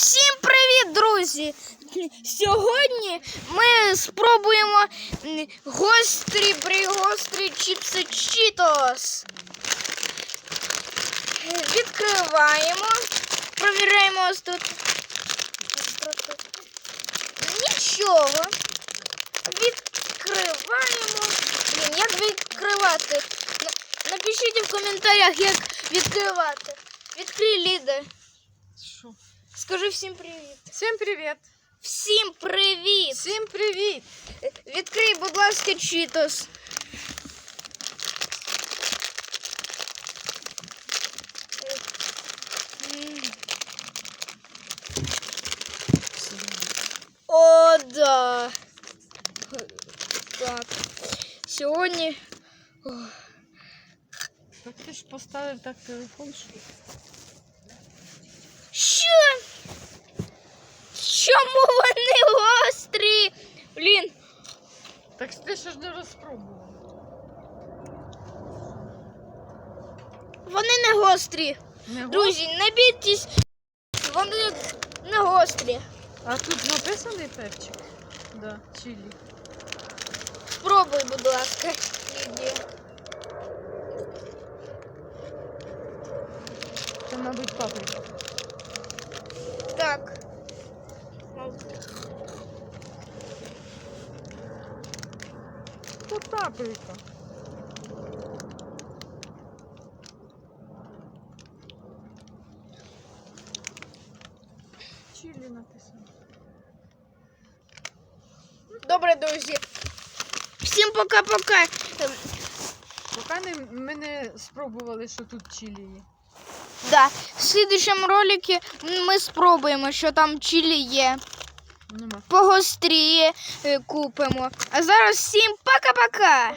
Всім привіт, друзі! Сьогодні ми спробуємо гострі пригострі чіпси Чітос. Відкриваємо, провіряємо ось тут. Нічого. Відкриваємо. Блін, як відкривати? Напишіть в коментарях, як відкривати. Відкрий Ліде. Що? Скажи всім привіт. Всім привіт! Всім привіт! Всім привіт! Відкрий, будь ласка, Чітос. О, да. Так. Сьогодні. Так ти ж поставив так телефон, що Що? Чому вони гострі? Блін, Так ти ж не розпробував. вони не гострі. Не Друзі, не бійтесь, вони не гострі. А тут написаний перчик? Да, чилі. Спробуй, будь ласка, Лідія. Це, мабуть, паприка. Так. Паприка. Чилі написано. Добре, друзі. Всім пока-пока. Ем, Поки не, ми не спробували, що тут чилі є. Да. В слідчому ролику ми спробуємо, що там чилі є. Погостріє е, купимо. А зараз всім. Пока-пока.